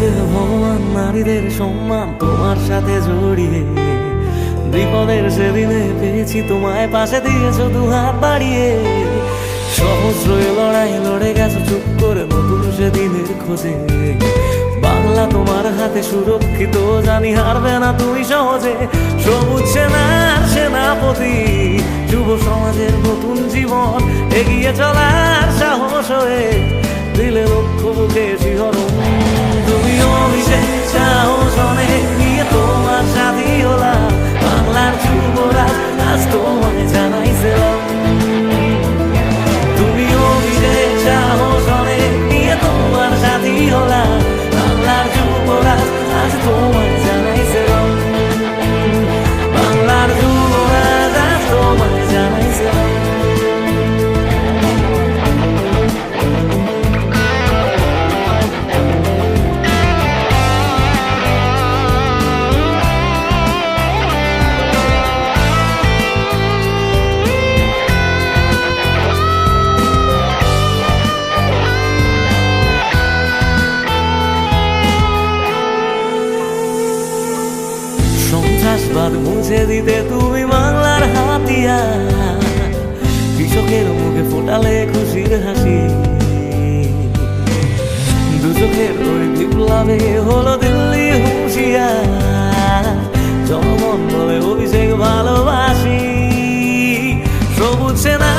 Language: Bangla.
বাঙালিদের সম্মান তোমার সাথে জড়িয়ে। বিপদের সেদিনে পেয়েছি তোমায়, পাশে দিয়েছ দু হাত বাড়িয়ে। সহস্র লড়াই লড়ে গেছো চুপ করে নতুন সেদিনের খোঁজে। বাংলা তোমার হাতে সুরক্ষিত, জানি হারবে না তুমি সহজে। সবুজ সেনার সেনাপতি, যুব সমাজের নতুন জীবন, এগিয়ে চলার সাহস হয়ে। বাদ মুছে দিতে তুমি বাংলার হাতিয়া কৃষকের মুখে ফোটালে খুশির হাসি। দুচোখের ওই বিপ্লবে হলো দিল্লি হুঁশিয়া জনমন্ডলে বলে অভিষেক ভালোবাসি। সবুজ সেনা